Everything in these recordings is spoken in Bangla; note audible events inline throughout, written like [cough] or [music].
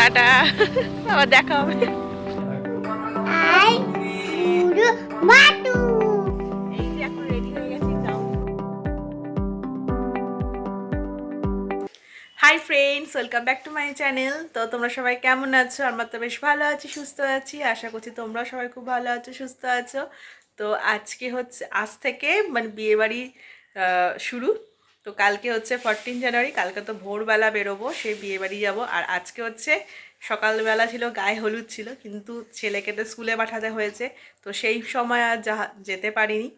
টাটা। আবার দেখা হবে। Hi friends welcome back to my channel তো তোমরা সবাই কেমন আছো? আমার তো বেশ ভালো আছি সুস্থ আছি। আশা করছি তোমরা সবাই খুব ভালো আছো সুস্থ আছো। তো আজকে হচ্ছে আজ থেকে মানে বিয়েবাড়ি আহ, শুরু। তো কালকে হচ্ছে ফরটিন জানুয়ারি কালকে তো ভোরবেলা বেরোবো, সেই বিয়েবাড়ি যাব। আর আজকে হচ্ছে সকালবেলা ছিল, গায়ে হলুদ ছিল, কিন্তু ছেলেকে তো স্কুলে পাঠাতে হয়েছে, তো সেই সময় আর যা যেতে পারিনি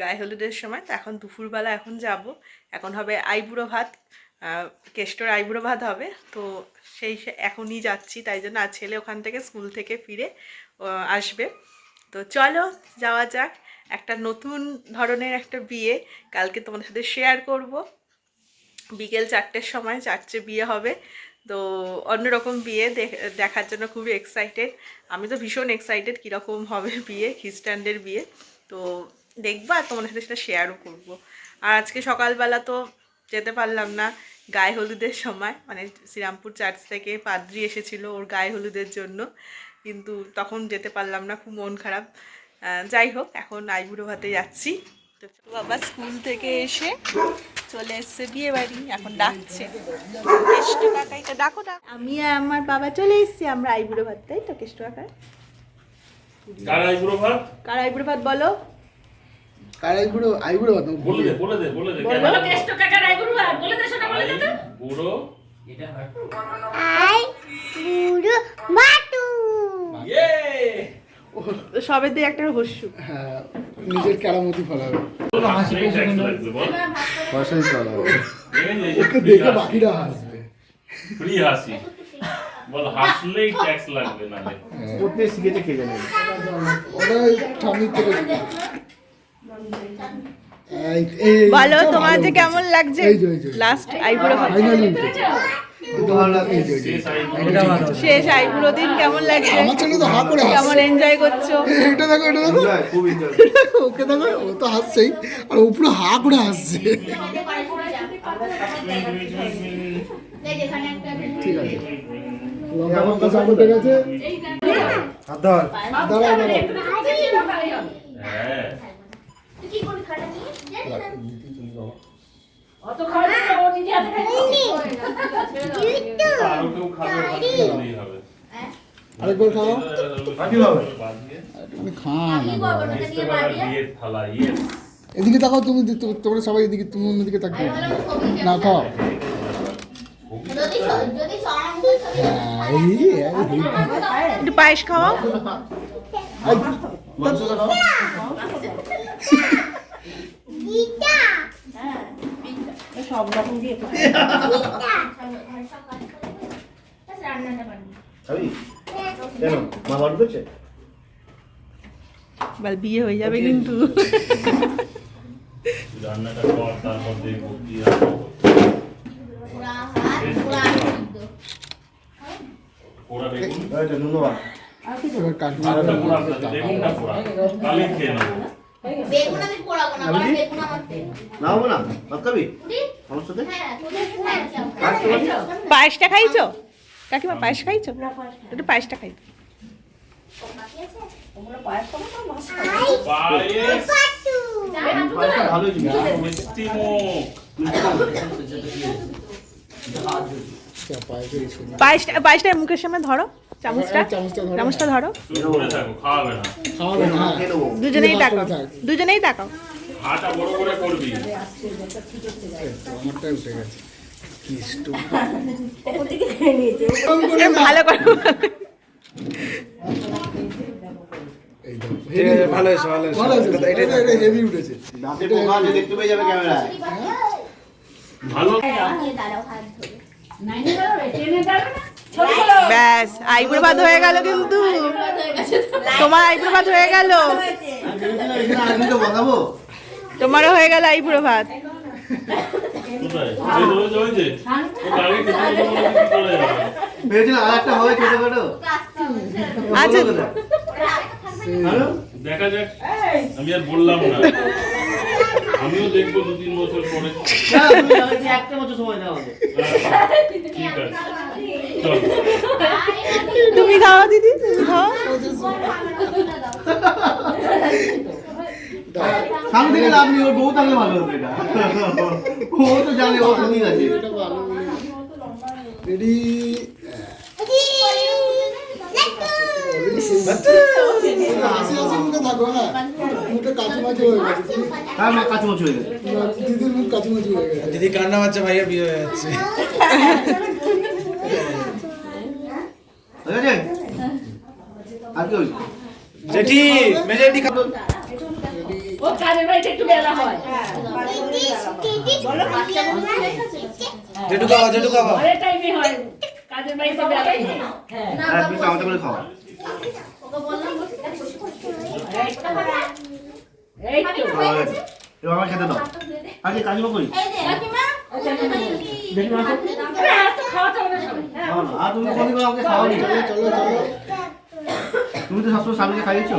গায়ে হলুদের সময়। তো এখন দুপুরবেলা এখন যাব। এখন হবে আইবুড়ো ভাত কেষ্টর আইবুড়ো ভাত হবে। তো সেই এখনই যাচ্ছি, তাই জন্য আর ছেলে ওখান থেকে স্কুল থেকে ফিরে আসবে। তো চলো, যাওয়া যাক। একটা নতুন ধরনের একটা বিয়ে কালকে তোমাদের সাথে শেয়ার করব। বিকেল চারটের সময় চারটে বিয়ে হবে। তো অন্যরকম বিয়ে দেখ- দেখার জন্য খুবই এক্সাইটেড আমি তো ভীষণ এক্সাইটেড কীরকম হবে বিয়ে, খ্রিস্টানদের বিয়ে। তো দেখব আর তোমাদের সাথে সেটা শেয়ারও করব। আর আজকে সকালবেলা তো যেতে পারলাম না গায়ে হলুদের সময়। মানে শ্রীরামপুর চার্চ থেকে পাদ্রি এসেছিল ওর গায়ে হলুদের জন্য। কিন্তু তখন যেতে পারলাম না, খুব মন খারাপ। যাই হোক এখন আইবুড়ো ভাতে যাচ্ছি। তো বাবা স্কুল থেকে এসে চলে এসছে বিয়ে বাড়ি। এখন ডাকছে। কেষ্ট কাকাইকে ডাকো ডাক। আমি আর আমার বাবা চলে এসেছি আমরা আইবুড়ো ভাত তাই তো কেষ্ট কাকার কার আইবুড়ো ভাত? কার আইবুড়ো ভাত বলো? কার আইবুড়ো? আইবুড়ো কথা বলে দে বলে দে বলে দে। কেন? বলো। বুড়ো আই পুরো মাটু। ইয়ে! সবের দিয়ে একটা হস্যু। হ্যাঁ নিজের কেরামতি ফলাবে পয়সাই ফলাবে ওকে দেখে বাকিরা হাসবে। ফ্রি হাসি। বল হাসলেই ট্যাক্স লাগবে না করতে শিখেছে কে জানে ওরা ওই থেকে এই- এই- বলো তোমার যে কেমন লাগছে। লাস্ট ফাইনালি শেষ আইবুড়ো দিন কেমন লাগছে? আমার ছেলে তো হা করে কেমন এনজয় করছ? এটা দেখো এটা দেখো। ওকে দেখো ও তো হাসছেই আর ও পুরো হা করে হাসছে। ঠিক আছে। লঙ্কা সব উঠে গেছে হাত দাঁড়াও দাঁড়াও হ্যাঁ আরও কেউ খাবে ওখানে এদিকে তাকাও তুমি তোমরা সবাই এদিকে তুমি অন্যদিকে তাকিয়ে না খাও। একটু পায়েস খাওয়া খাবি কেন মা বাড়ি করছে বল বিয়ে হয়ে যাবে কিন্তু রান্নাটা কর তারপর দেখব কি রান্না এবার কালি খেয়ে নেব। হ্যাঁ। তোদের হ্যাঁ পারি পায়েসটা খাইছো? কাকিমা পায়েস খাইছো? একটু পায়েসটা খাই। ভালো পায়েসটা পায়েসটা মুখের সামনে ধরো চামচটা। চামচটা ধরো। দুজনেই তাকাও। দুজনেই তাকাও। ভালো করে ভালো ভালো ভালো আছে তো, এটা এটা হেভি উঠেছে। দাঁতে পোকা আছে দেখতে পেয়ে যাবে ক্যামেরায়। ভালো। দাঁড়াও হাত ধরে। ব্যাস আইবুড়ো ভাত হয়ে গেল কিন্তু। তোমার আইবুড়ো ভাত হয়ে গেল। তোমারও হয়ে গেল আইবুড়ো ভাত আচ্ছা? আরও? দেখা যাক। আমি আর বললাম না। [laughs] আমিও দেখব দু তিন বছর পরে। না, তুমি আমাকে একটা বছর সময় দাও আমাকে। ঠিক আছে চল তুমি খাও দিদি তুমি খাও সামনে থেকে লাভ নেই ওর বউ থাকলে ভালো হতো এটা। ও তো জানে ও ঠিক আছে। এটা ভালো রেডি হাসি হাসি মুখে থাকো হ্যাঁ মুখে কাচুমাচু হয়ে গেছে হ্যাঁ মা হয়ে গেছে দিদির মুখ কাচুমাচু হয়ে গেছে দিদি কান্না পাচ্ছে ভাইয়ের বিয়ে হয়ে। যাচ্ছে হয়ে আর কি জেঠি মেজেটি খাব জেঠু খাওয়া জেঠু খাওয়া হ্যাঁ তুমি চামচা করে খাও। খাওয়া। এবার আমার খেতে দাও। আর কি কাজু করি আর তুমি কোনদিন আমাকে খাওয়ানি চলো চলো তুমি তো সবসময় স্বামীকে খাইয়েছো?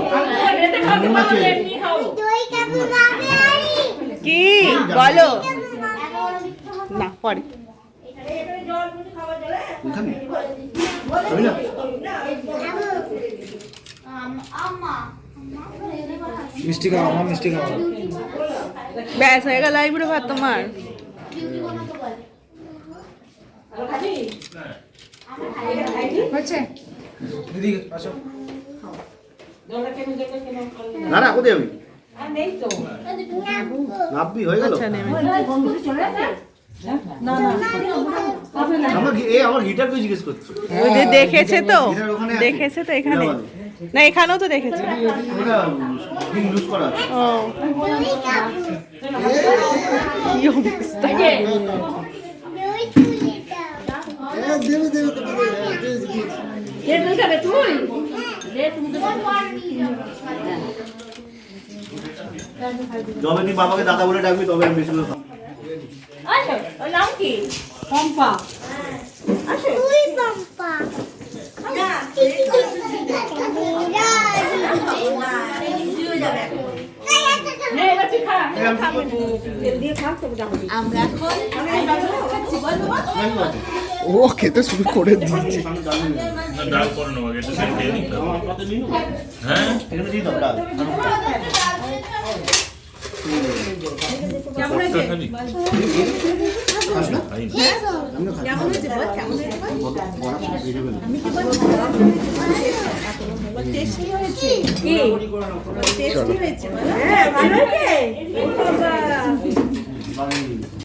কি? বলো। না পরে। তুই খাবি খাবি না মিষ্টি আমার মিষ্টি খাওয়া ব্যাস হয়ে গেল আইবুড়ো ভাত তোমার। দিদি আসো। না না কোথায় নাববি হয়ে গেল? আচ্ছা আমার জিজ্ঞেস করছে। দেখেছে তো। হিটার ওখানে আছে। দেখেছে তো এখানে। না এখানেও তো দেখেছি। ও কি অবস্থা হ্যাঁ হ্যাঁ। যবে তুই বাবাকে দাদা বলে ডাকবি তবে আমি বেশি খাব। তুই পাম্পা আমরা এখন ও খেতে শুরু করে দিচ্ছে। হ্যাঁ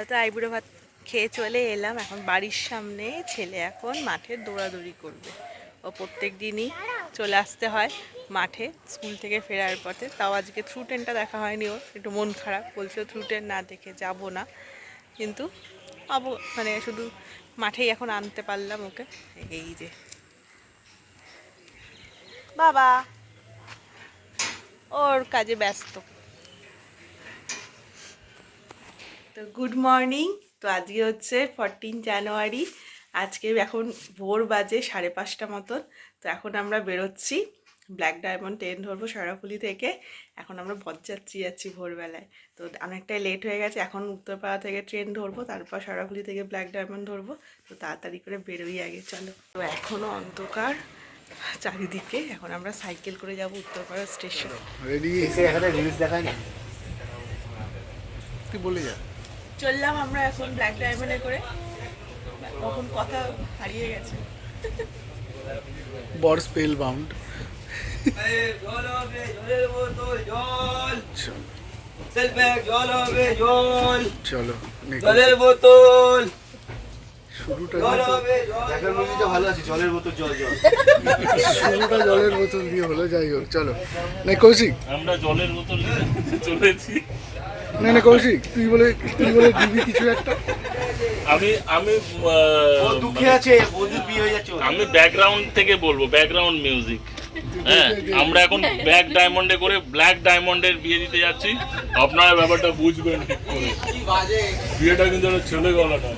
তো আইবুড়ো ভাত খেয়ে চলে এলাম। এখন বাড়ির সামনে ছেলে এখন মাঠে দৌড়াদৌড়ি করবে। ও প্রত্যেক দিনই চলে আসতে হয় মাঠে, স্কুল থেকে ফেরার পথে। তাও আজকে থ্রু ট্রেনটা দেখা হয়নি ওর। একটু মন খারাপ। বলছে থ্রু ট্রেন না দেখে যাব না। কিন্তু অব মানে শুধু মাঠেই এখন আনতে পারলাম ওকে। এই যে। বাবা, ওর কাজে ব্যস্ত। তো গুড মর্নিং। তো আজকে হচ্ছে ফরটিন জানুয়ারি। আজকে এখন ভোর বাজে সাড়ে পাঁচটা মতন। তো এখন আমরা বেরোচ্ছি। ব্ল্যাক ডায়মন্ড ট্রেন ধরবো সরাফুলি থেকে। এখন আমরা বজ্জাচ্ছি যাচ্ছি ভোরবেলায়। তো অনেকটাই লেট হয়ে গেছে এখন উত্তরপাড়া থেকে ট্রেন ধরবো তারপর সরাফুলি থেকে ব্ল্যাক ডায়মন্ড ধরবো। তো তাড়াতাড়ি করে বেরোই আগে চলো। তো এখনও অন্ধকার চারিদিকে এখন আমরা সাইকেল করে যাব উত্তরপাড়া স্টেশন চললাম আমরা এখন ব্ল্যাক ডায়মন্ডে করে। তখন কথা হারিয়ে গেছে। বর স্পেল বাউন্ড চলো জলের বোতল। শুরুটা ভালো আছে জলের বোতল জল জল। শুরুটা জলের বোতল দিয়ে হলো যাই হোক চলো। না কৌশিক। আমরা জলের বোতল নিয়ে চলেছি। না না কৌশিক তুই বলে তুই বলে দিবি কিছু একটা? আমি আমি দুঃখে আছে বিয়ে হয়ে যাচ্ছে আমি ব্যাকগ্রাউন্ড থেকে বলব ব্যাকগ্রাউন্ড মিউজিক হ্যাঁ আমরা এখন ব্ল্যাক ডায়মন্ডে করে ব্ল্যাক ডায়মন্ডের বিয়ে দিতে যাচ্ছি আপনারা ব্যাপারটা বুঝবেন ঠিক করে বিয়েটা কিন্তু একটা ছেলে গলাটা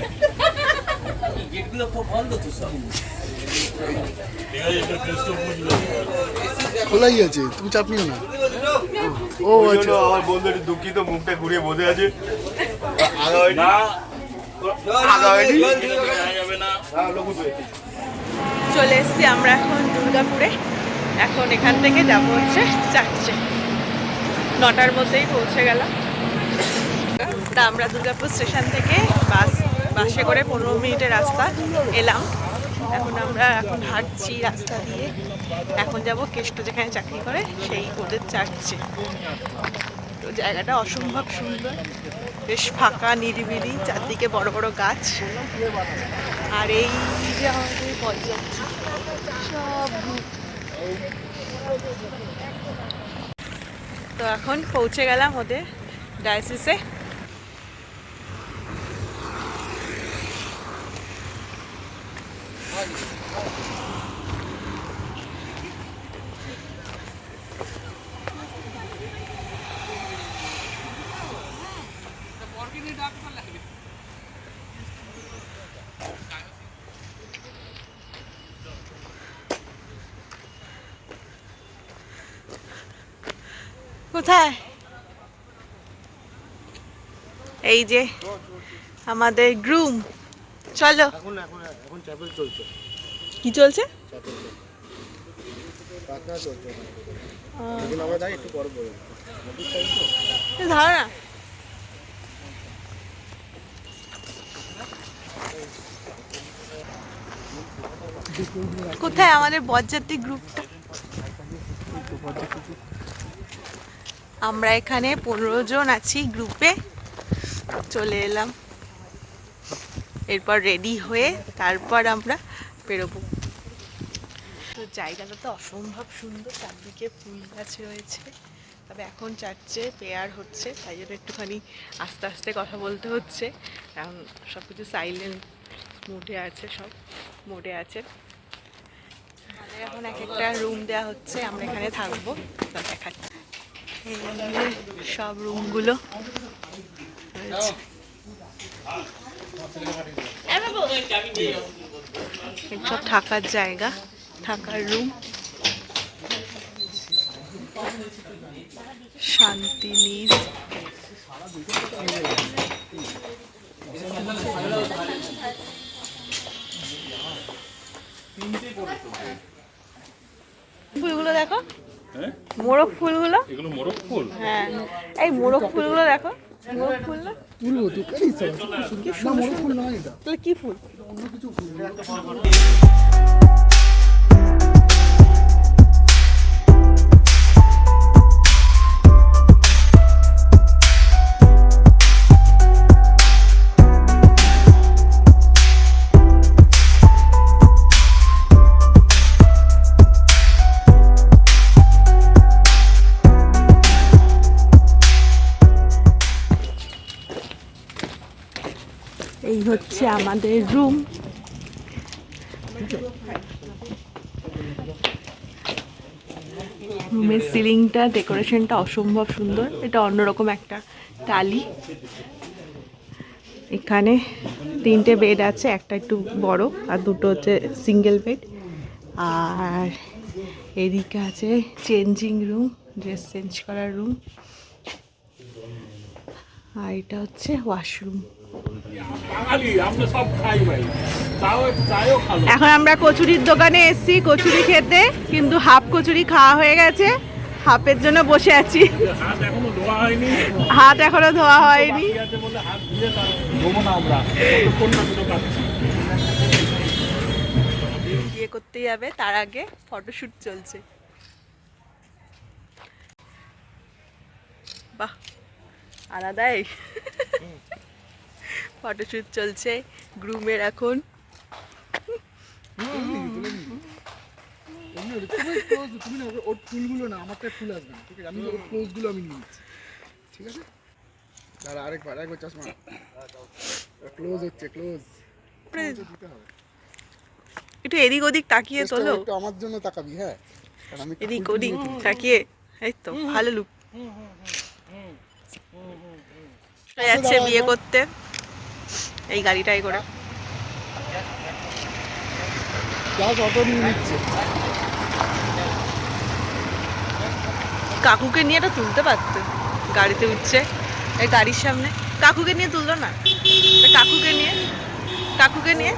গেটগুলো খুব বন্ধ তো সব খোলাই আছে তুমি চাপ নিও না ও আচ্ছা আমার বন্ধু একটু দুঃখিত মুখটা ঘুরিয়ে বসে আছে আগামী না আগামী যাবে না চলে এসেছি আমরা এখন দুর্গাপুরে এখন এখান থেকে যাব হচ্ছে চারটে। নটার মধ্যেই পৌঁছে গেলাম। তা আমরা দুর্গাপুর স্টেশন থেকে বাস, বাসে করে পনেরো মিনিটের রাস্তা এলাম। এখন আমরা এখন হাঁটছি রাস্তা দিয়ে। এখন যাব কেষ্ট যেখানে চাকরি করে, সেই ওদের চার্চে তো জায়গাটা অসম্ভব সুন্দর। বেশ ফাঁকা, নিরিবিলি, চারদিকে বড় বড় গাছ। আর এই যে আমাদের বরযাত্রী সব। তো এখন পৌঁছে গেলাম ওদের ডায়াসিসে। কোথায়? এই যে আমাদের গ্রুম চলো। কি চলছে? ধরো কোথায় আমাদের বরযাত্রী গ্রুপটা আমরা এখানে পনেরো জন আছি গ্রুপে চলে এলাম। এরপর রেডি হয়ে তারপর আমরা বেরোবো। তো জায়গাটা তো অসম্ভব সুন্দর, চারদিকে ফুল গাছ রয়েছে। তবে এখন চারটে পেয়ার হচ্ছে, তাই জন্য একটুখানি আস্তে আস্তে কথা বলতে হচ্ছে। কারণ সব কিছু সাইলেন্ট মোডে আছে, সব মোডে আছে। আমাদের এখন এক একটা রুম দেওয়া হচ্ছে, আমরা এখানে থাকব। দেখাচ্ছি সব রুমগুলো। সব থাকার জায়গা থাকার রুম। শান্তি নীল ফুলগুলো দেখো। মোরগ ফুলগুলো? এগুলো মোরগ ফুল? হ্যাঁ। এই মোরগ ফুলগুলো দেখো। মোরগ ফুল না? না মনে ফুল নয় এটা। তাহলে কি ফুল? অন্য কিছু ফুল। এই হচ্ছে আমাদের রুম রুমের সিলিংটা ডেকোরেশনটা অসম্ভব সুন্দর। এটা অন্যরকম একটা টালি এখানে তিনটে বেড আছে, একটা একটু বড় আর দুটো হচ্ছে সিঙ্গেল বেড আর এদিকে আছে চেঞ্জিং রুম ড্রেস চেঞ্জ করার রুম আর এটা হচ্ছে ওয়াশরুম এখন আমরা কচুরির দোকানে এসেছি কচুরি খেতে কিন্তু হাফ কচুরি খাওয়া হয়ে গেছে। হাফের জন্য বসে আছি। হাত এখনও ধোয়া হয়নি। হাত এখনও ধোয়া হয়নি। ঠিক আছে বলে হাত ধুয়ে তার ধোবো না আমরা। কতক্ষণ না দুটো খাচ্ছি বিয়ে করতে যাবে তার আগে ফটোশুট চলছে। বাহ আলাদাই। ফটোশুট চলছে গ্রুমের এখন তুমি না ওর- ওর ফুলগুলো না আমারটা ফুল আসবে না ঠিক আছে আমি ওর ক্লোজগুলো আমি নিচ্ছি ঠিক আছে দাঁড়া আরেকবার আরেকবার চশমা ক্লোজ হচ্ছে ক্লোজ একটু এদিক ওদিক তাকিয়ে তোলো একটু আমার জন্য তাকাবি হ্যাঁ আমি এদিক ওদিক তাকিয়ে এই তো ভালো লুক যাচ্ছে বিয়ে করতে এই গাড়িটাই করে। কাকুকে নিয়ে এটা তুলতে পারতো। গাড়িতে উঠছে এই গাড়ির সামনে। কাকুকে নিয়ে তুললো না। কাকুকে নিয়ে। কাকুকে নিয়ে।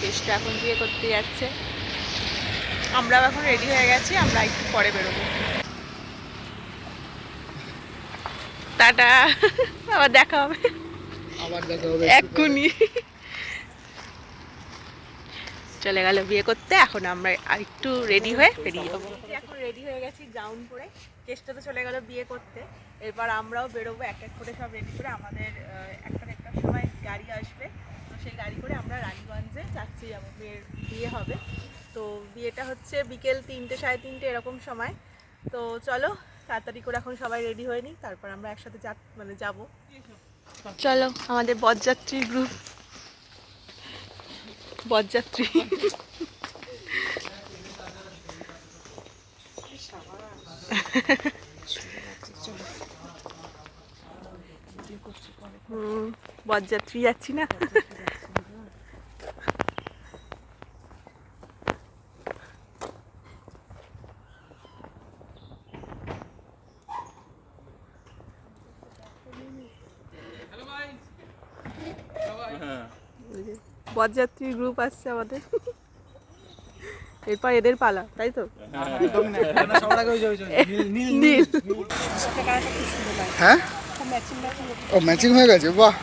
কেসটা এখন বিয়ে করতে যাচ্ছে। আমরাও এখন রেডি হয়ে গেছি আমরা একটু পরে বেরোবো। টাটা। আবার দেখা হবে। এক্ষুনি। চলে গেল বিয়ে করতে এখন আমরা একটু রেডি হয়ে বেরিয়ে যাব। এখন রেডি হয়ে গেছি গাউন পরে। কেসটা তো চলে গেল বিয়ে করতে। এরপর আমরাও বেরোবো এক এক করে সব রেডি করে আমাদের আহ, একটা সময় গাড়ি আসবে। তো সেই গাড়ি করে আমরা রানীগঞ্জে যাচ্ছি যাব বিয়ের বিয়ে হবে। তো বিয়েটা হচ্ছে বিকেল তিনটে সাড়ে তিনটে এরকম সময়। তো চলো তাড়াতাড়ি করে এখন সবাই রেডি হয়ে নিই তারপর আমরা একসাথে যা মানে যাব। চলো আমাদের বরযাত্রী গ্রুপ বরযাত্রী বরযাত্রী যাচ্ছি না। বরযাত্রী গ্রুপ আসছে আমাদের। এরপর এদের পালা তাই তো? নীল। হ্যাঁ? ও ম্যাচিং হয়ে গেছে বাহ।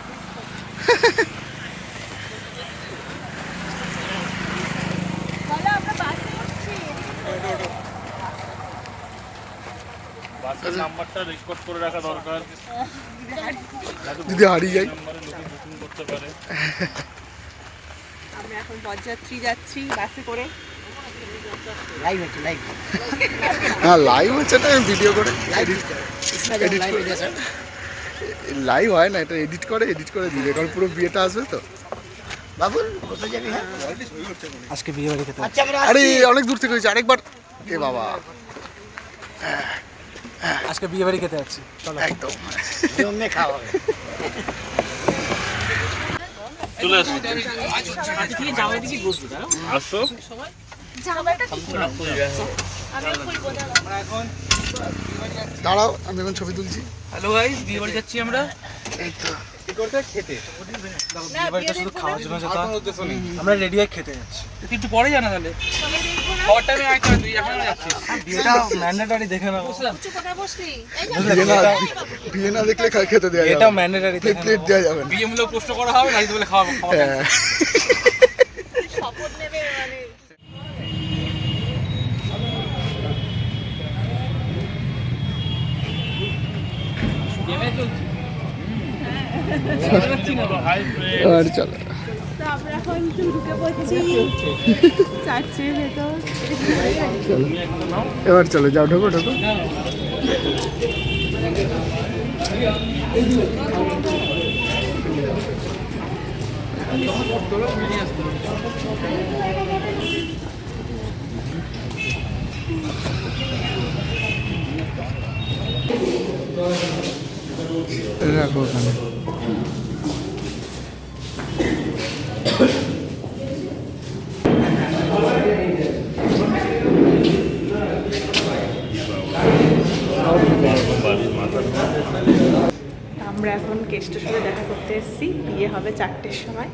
বাসের নাম্বারটা রেকর্ড করে রাখা দরকার। যদি হারিয়ে যাই নাম্বারে লোকে বুকিং করতে পারে। আমরা এখন বরযাত্রী যাচ্ছি বাসে করে। হ্যাঁ লাইভ হচ্ছে না ভিডিও করে? লাইভ হয় না এটা এডিট করে এডিট করে দিবে। কারণ পুরো বিয়েটা আসবে তো। আজকে বিয়ে বাড়ি খেতে আরে অনেক দূর থেকে হয়েছে আরেকবার। এ বাবা। আজকে বিয়ে বাড়ি খেতে যাচ্ছি একদম। চলে আসো। আসো। দাঁড়াও আমি এখন ছবি তুলছি। হ্যালো গাইস বিয়ে বাড়ি যাচ্ছি আমরা। এই তো। আমরা রেডি হয়ে খেতে যাচ্ছি। একটু পরে জানা তাহলে। বিয়ে না দেখলে খেতে দেওয়া এটা ম্যান্ডেটরি প্লেট দেওয়া যাবে বিয়ে মূলক প্রশ্ন করা হবে না বলে খাওয়াবো হ্যাঁ। শপথ নেবে মানে আর চলো এবার চলো যাও ঢোকো ঢোকো। রাখো ওখানে আমরা এখন কেষ্ট সাথে দেখা করতে এসেছি বিয়ে হবে চারটের সময়।